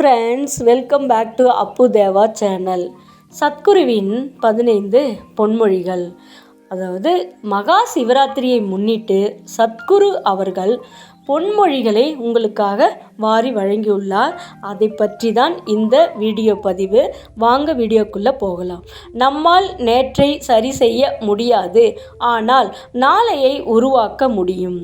Friends welcome back to Appu Deva channel சத்குருவின் பதினைந்து பொன்மொழிகள். அதாவது மகா சிவராத்திரியை முன்னிட்டு சத்குரு அவர்கள் பொன்மொழிகளை உங்களுக்காக வாரி வழங்கியுள்ளார். அதை பற்றி தான் இந்த வீடியோ பதிவு. வாங்க வீடியோக்குள்ளே போகலாம். நம்மால் நேற்றை சரி செய்ய முடியாது. ஆனால் நாளையை உருவாக்க முடியும்.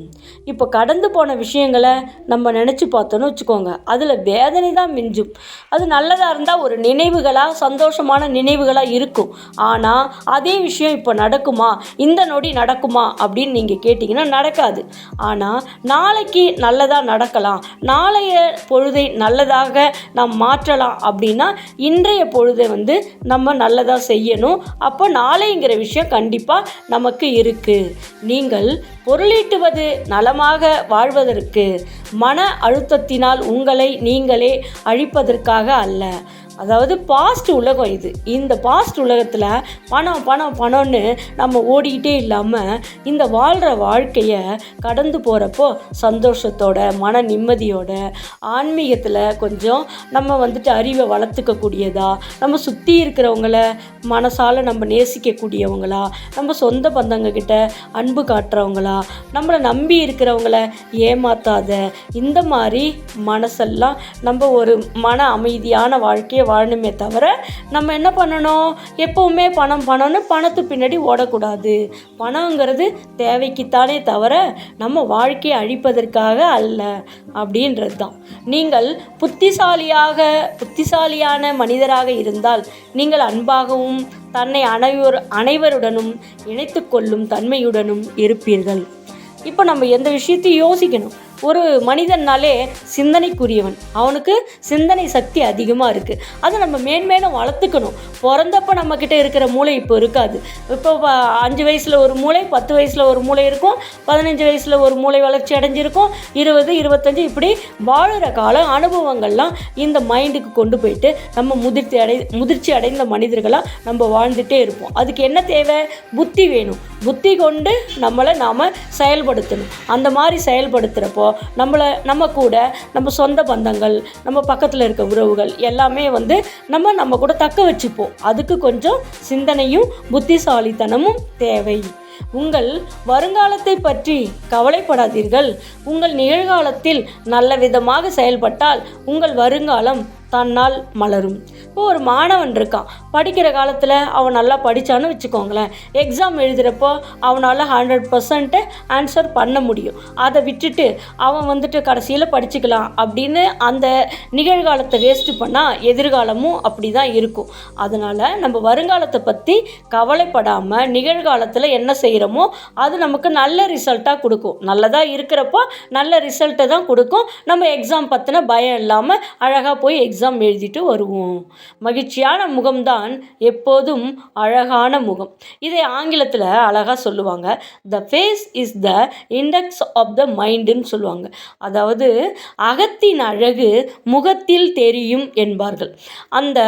இப்போ கடந்து போன விஷயங்களை நம்ம நினச்சி பார்த்தோன்னு வச்சுக்கோங்க. அதில் வேதனை தான் மிஞ்சும். அது நல்லதாக இருந்தால் ஒரு நினைவுகளாக சந்தோஷமான நினைவுகளாக இருக்கும். ஆனால் அதே விஷயம் இப்போ நடக்குமா? இந்த நொடி நடக்குமா? அப்படின்னு நீங்கள் கேட்டிங்கன்னா நடக்காது. ஆனால் நாளைக்கு நல்லதாக நடக்கலாம். நாளைய பொழுதை நல்லதாக நாம் மாற்றலாம் அப்படின்னா இன்றைய பொழுதை வந்து நம்ம நல்லதாக செய்யணும். அப்போ நாளைங்கிற விஷயம் கண்டிப்பாக நமக்கு இருக்குது நீங்கள் பொருளீட்டுவது நலமாக வாழ்வதற்கு மன அழுத்தத்தினால் உங்களை நீங்களே அழிப்பதற்காக அல்ல. அதாவது பாஸ்ட் உலகம் இது. இந்த பாஸ்ட் உலகத்தில் பணம் பணம் பணம்னு நம்ம ஓடிக்கிட்டே இல்லாமல் இந்த வாழ்கிற வாழ்க்கையை கடந்து போகிறப்போ சந்தோஷத்தோட மன நிம்மதியோட ஆன்மீகத்தில் கொஞ்சம் நம்ம வந்துட்டு அறிவை வளர்த்துக்கக்கூடியதா நம்ம சுற்றி இருக்கிறவங்கள மனசால் நம்ம நேசிக்கக்கூடியவங்களா நம்ம சொந்த பந்தங்கக்கிட்ட அன்பு காட்டுறவங்களா நம்மளை நம்பி இருக்கிறவங்கள ஏமாத்தாத இந்த மாதிரி மனசெல்லாம் நம்ம ஒரு மன அமைதியான வாழ்க்கையை வாழணுமே தவிர நம்ம என்ன பண்ணணும்? எப்போவுமே பணம் பணம்னு பணத்து பின்னாடி ஓடக்கூடாது. பணங்கிறது தேவைக்குத்தானே தவிர நம்ம வாழ்க்கையை அழிப்பதற்காக அல்ல அப்படின்றது தான் நீங்கள் புத்திசாலியாக புத்திசாலியான மனிதராக இருந்தால் நீங்கள் அன்பாகவும் தன்னை அனைவர் அனைவருடனும் இணைத்து கொள்ளும் தன்மையுடனும் இருப்பீர்கள். இப்போ நம்ம எந்த விஷயத்தையும் யோசிக்கணும். ஒரு மனிதன்னாலே சிந்தனைக்குரியவன். அவனுக்கு சிந்தனை சக்தி அதிகமாக இருக்குது அதை நம்ம மேன்மேலும் வளர்த்துக்கணும். பிறந்தப்போ நம்மக்கிட்ட இருக்கிற மூளை இப்போ இருக்காது. இப்போ அஞ்சு வயசில் ஒரு மூளை பத்து வயசில் ஒரு மூளை இருக்கும். பதினஞ்சு வயசில் ஒரு மூளை வளர்ச்சி அடைஞ்சிருக்கும். இருபது இருபத்தஞ்சு இப்படி வாழ்கிற கால அனுபவங்கள்லாம் இந்த மைண்டுக்கு கொண்டு போயிட்டு நம்ம முதிர்ச்சி அடை முதிர்ச்சி அடைந்த மனிதர்களாக நம்ம வாழ்ந்துட்டே இருப்போம். அதுக்கு என்ன தேவை? புத்தி வேணும். புத்தி கொண்டு நம்மளை நாம் செயல்படுத்தணும். அந்த மாதிரி செயல்படுத்துகிறப்போ நம்மளை நம்ம கூட நம்ம சொந்த பந்தங்கள் நம்ம பக்கத்தில் இருக்க உறவுகள் எல்லாமே வந்து நம்ம நம்ம கூட தக்க வச்சுப்போம். அதுக்கு கொஞ்சம் சிந்தனையும் புத்திசாலித்தனமும் தேவை. உங்கள் வருங்காலத்தை பற்றி கவலைப்படாதீர்கள். உங்கள் நிகழ்காலத்தில் நல்ல விதமாக செயல்பட்டால் உங்கள் வருங்காலம் தன்னால் மலரும். இப்போ ஒரு மாணவன் இருக்கான். படிக்கிற காலத்தில் அவன் நல்லா படித்தான்னு வச்சுக்கோங்களேன். எக்ஸாம் எழுதுகிறப்போ அவனால் ஹண்ட்ரட் பர்சன்ட்டு ஆன்சர் பண்ண முடியும். அதை விட்டுட்டு அவன் வந்துட்டு கடைசியில் படிச்சுக்கலாம் அப்படின்னு அந்த நிகழ்காலத்தை வேஸ்ட்டு பண்ணால் எதிர்காலமும் அப்படி தான் இருக்கும். அதனால் நம்ம வருங்காலத்தை பற்றி கவலைப்படாமல் நிகழ்காலத்தில் என்ன செய்கிறோமோ அது நமக்கு நல்ல ரிசல்ட்டாக கொடுக்கும். நல்லதாக இருக்கிறப்போ நல்ல ரிசல்ட்டை தான் கொடுக்கும். நம்ம எக்ஸாம் பற்றின பயம் இல்லாமல் அழகாக போய் எக்ஸாம் எக்ஸாம் எழுதிட்டு வருவோம். மகிழ்ச்சியான முகம்தான் எப்போதும் அழகான முகம். இதை ஆங்கிலத்தில் அழகாக சொல்லுவாங்க. The face is the index of the மைண்டுன்னு சொல்லுவாங்க. அதாவது அகத்தின் அழகு முகத்தில் தெரியும் என்பார்கள். அந்த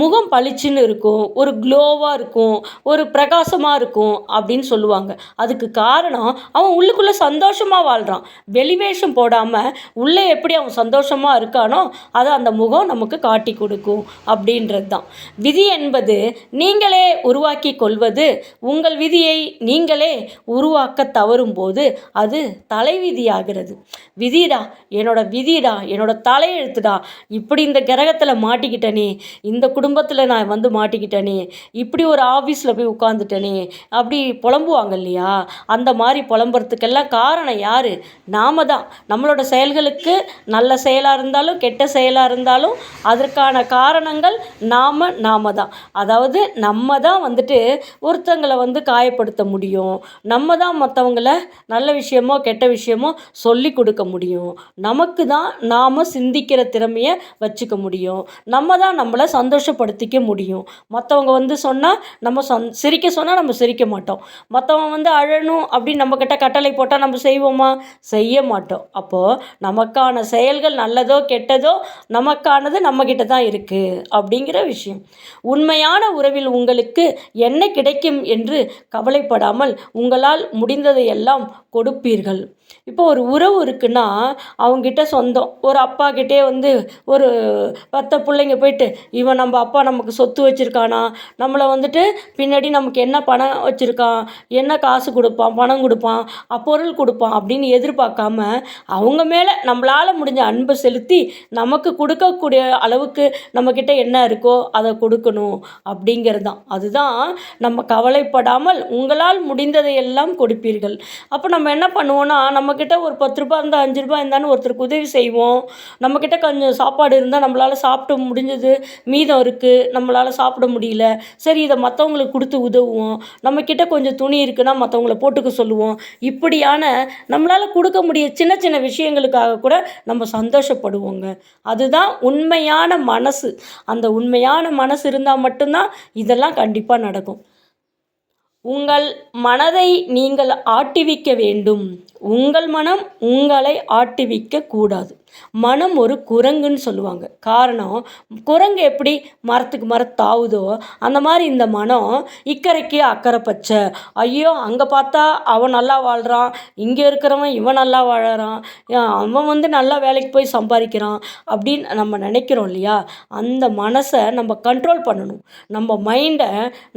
முகம் பளிச்சுன்னு இருக்கும் ஒரு க்ளோவாக இருக்கும் ஒரு பிரகாசமாக இருக்கும் அப்படின்னு சொல்லுவாங்க. அதுக்கு காரணம் அவன் உள்ளுக்குள்ளே சந்தோஷமாக வாழ்கிறான் வெளிவேஷம் போடாமல் உள்ளே எப்படி அவன் சந்தோஷமாக இருக்கானோ அதை அந்த முகம் நமக்கு காட்டி கொடுக்கும் அப்படின்றது தான் விதி என்பது நீங்களே உருவாக்கி கொள்வது உங்கள் விதியை நீங்களே உருவாக்க தவறும் போது அது தலைவிதியாகிறது. விதிடா என்னோட விதிடா என்னோட தலையெழுத்துடா. இப்படி இந்த கிரகத்தில் மாட்டிக்கிட்டனே இந்த குடும்பத்தில் நான் வந்து மாட்டிக்கிட்டனே இப்படி ஒரு ஆஃபீஸில் போய் உட்காந்துட்டனே அப்படி புலம்புவாங்க இல்லையா? அந்த மாதிரி புலம்புறதுக்கெல்லாம் காரணம் யார்? நாம தான் நம்மளோட செயல்களுக்கு நல்ல செயலாக இருந்தாலும் கெட்ட செயலாக இருந்தாலும் அதற்கான காரணங்கள் நாம் நாம தான். அதாவது நம்ம தான் வந்துட்டு ஒருத்தங்களை வந்து காயப்படுத்த முடியும். நம்ம தான் மற்றவங்கள நல்ல விஷயமோ கெட்ட விஷயமோ சொல்லி கொடுக்க முடியும். நமக்கு தான் நாம் சிந்திக்கிற திறமையை வச்சுக்க முடியும். நம்ம தான் நம்மளை சந்தோஷப்படுத்திக்க முடியும். மற்றவங்க வந்து சொன்னால் நம்ம சொந் சிரிக்க சொன்னால் நம்ம சிரிக்க மாட்டோம். மற்றவங்க வந்து அழணும் அப்படின்னு நம்மக்கிட்ட கட்டளை போட்டால் நம்ம செய்வோமா? செய்ய மாட்டோம். அப்போது நமக்கான செயல்கள் நல்லதோ கெட்டதோ நமக்கான உண்மையானது நம்மக்கிட்ட தான் இருக்குது அப்படிங்கிற விஷயம். உண்மையான உறவில் உங்களுக்கு என்ன கிடைக்கும் என்று கவலைப்படாமல் உங்களால் முடிந்ததையெல்லாம் கொடுப்பீர்கள். இப்போ ஒரு உறவு இருக்குன்னா அவங்ககிட்ட சொந்தம். ஒரு அப்பா கிட்டே வந்து ஒரு பத்த பிள்ளைங்க போயிட்டு இவன் நம்ம அப்பா நமக்கு சொத்து வச்சுருக்கானா? நம்மளை வந்துட்டு பின்னாடி நமக்கு என்ன பணம் வச்சுருக்கான்? என்ன காசு கொடுப்பான்? பணம் கொடுப்பான்? பொருள் கொடுப்பான்? அப்படின்னு எதிர்பார்க்காம அவங்க மேலே நம்மளால் முடிஞ்ச அன்பை செலுத்தி நமக்கு கொடுக்கக்கூடிய அளவுக்கு நம்மக்கிட்ட என்ன இருக்கோ அதை கொடுக்கணும் அப்படிங்கிறது தான் அதுதான் நம்ம கவலைப்படாமல் உங்களால் முடிந்ததை எல்லாம் கொடுப்பீர்கள். அப்போ நம்ம என்ன பண்ணுவோன்னா நம்மக்கிட்ட ஒரு பத்து ரூபா இருந்தால் அஞ்சு ரூபாய் இருந்தாலும் ஒருத்தருக்கு உதவி செய்வோம். நம்மக்கிட்ட கொஞ்சம் சாப்பாடு இருந்தால் நம்மளால் சாப்பிட முடிஞ்சது மீதம் இருக்குது நம்மளால் சாப்பிட முடியல. சரி இதை மற்றவங்களுக்கு கொடுத்து உதவுவோம். நம்மக்கிட்ட கொஞ்சம் துணி இருக்குன்னா மற்றவங்கள போட்டுக்க சொல்லுவோம். இப்படியான நம்மளால் கொடுக்க முடிய சின்ன சின்ன விஷயங்களுக்காக கூட நம்ம சந்தோஷப்படுவோங்க. அதுதான் உண்மையான மனசு. அந்த உண்மையான மனசு இருந்தால் மட்டும்தான் இதெல்லாம் கண்டிப்பாக நடக்கும். உங்கள் மனதை நீங்கள் ஆட்டிவிக்க வேண்டும். உங்கள் மனம் உங்களை ஆட்டிவிக்க கூடாது. மனம் ஒரு குரங்குன்னு சொல்லுவாங்க. காரணம் குரங்கு எப்படி மரத்துக்கு மரம் தாவுதோ அந்த மாதிரி இந்த மனம் இக்கரைக்கு அக்கறை பச்சை. ஐயோ அங்கே பார்த்தா அவன் நல்லா வாழ்கிறான் இங்கே இருக்கிறவன் இவன் நல்லா வாழறான். அவன் வந்து நல்லா வேலைக்கு போய் சம்பாதிக்கிறான் அப்படின்னு நம்ம நினைக்கிறோம் இல்லையா? அந்த மனசை நம்ம கண்ட்ரோல் பண்ணணும். நம்ம மைண்டை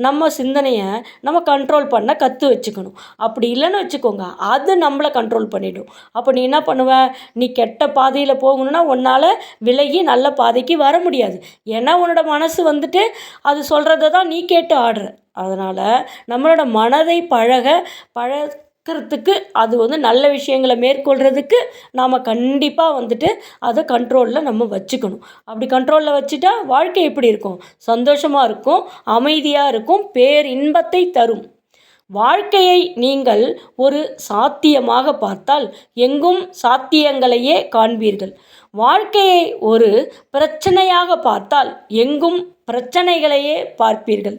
நம்ம சிந்தனையை நம்ம கண்ட்ரோல் பண்ண கற்று வச்சுக்கணும். அப்படி இல்லைன்னு வச்சுக்கோங்க. அது நம்மளை கண்ட்ரோல் பண்ணிவிடும் அப்போ நீ என்ன பண்ணுவ? நீ கெட்ட பாதையில் போகணுன்னா உன்னால் விலகி நல்ல பாதைக்கு வர முடியாது. ஏன்னா உன்னோட மனசு வந்துட்டு அது சொல்கிறத தான் நீ கேட்டு ஆடுற. அதனால் நம்மளோட மனதை பழக பழக்கிறதுக்கு அது வந்து நல்ல விஷயங்களை மேற்கொள்கிறதுக்கு நாம் கண்டிப்பாக வந்துட்டு அதை கண்ட்ரோலில் நம்ம வச்சுக்கணும். அப்படி கண்ட்ரோலில் வச்சுட்டா வாழ்க்கை எப்படி இருக்கும்? சந்தோஷமாக இருக்கும் அமைதியாக இருக்கும் பேர் இன்பத்தை தரும். வாழ்க்கையை நீங்கள் ஒரு சாத்தியமாக பார்த்தால் எங்கும் சாத்தியங்களையே காண்பீர்கள். வாழ்க்கையை ஒரு பிரச்சனையாக பார்த்தால் எங்கும் பிரச்சனைகளையே பார்ப்பீர்கள்.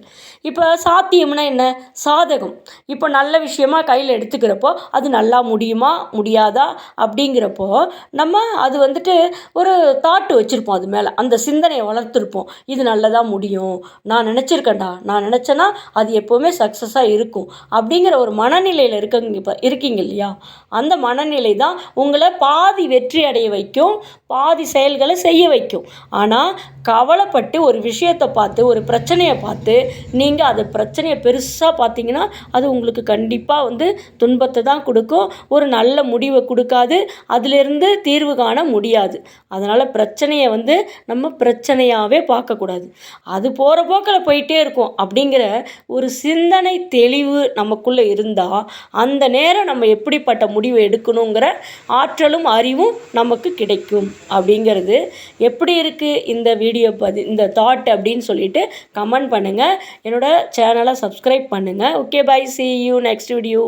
இப்போ சாத்தியம்னா என்ன? சாதகம். இப்போ நல்ல விஷயமா கையில் எடுத்துக்கிறப்போ அது நல்லா முடியுமா முடியாதா அப்படிங்கிறப்போ நம்ம அது வந்துட்டு ஒரு தாட்டு வச்சுருப்போம் அது மேலே. அந்த சிந்தனையை வளர்த்துருப்போம். இது நல்லதாக முடியும். நான் நினச்சிருக்கேன்டா. நான் நினச்சேன்னா அது எப்போவுமே சக்ஸஸாக இருக்கும். அப்படிங்கிற ஒரு மனநிலையில் இருக்கங்க இப்போ இருக்கீங்க இல்லையா? அந்த மனநிலை தான் உங்களை பாதி வெற்றி அடைய வைக்கும் பாதி செயல்களை செய்ய வைக்கும். ஆனால் கவலைப்பட்டு ஒரு விஷயத்தை பார்த்து ஒரு பிரச்சனையை பார்த்து நீங்கள் அது பிரச்சனையை பெருசாக பார்த்தீங்கன்னா அது உங்களுக்கு கண்டிப்பாக வந்து துன்பத்தை தான் கொடுக்கும். ஒரு நல்ல முடிவை கொடுக்காது. அதிலிருந்து தீர்வு காண முடியாது. அதனால் பிரச்சனையை வந்து நம்ம பிரச்சனையாகவே பார்க்கக்கூடாது. அது போகிற போக்கில் போயிட்டே இருக்கும் அப்படிங்கிற ஒரு சிந்தனை தெளிவு நமக்குள்ளே இருந்தால் அந்த நேரம் நம்ம எப்படிப்பட்ட முடிவு எடுக்கணுங்கிற ஆற்றலும் அறிவும் நமக்கு கிடைக்கும் அப்படிங்கிறது. எப்படி இருக்குது இந்த வீடியோ? பதி இந்த தாட் அப்படின்னு சொல்லிட்டு கமெண்ட் பண்ணுங்கள் என்னோடய சேனலை சப்ஸ்கிரைப் பண்ணுங்கள் okay bye see you next video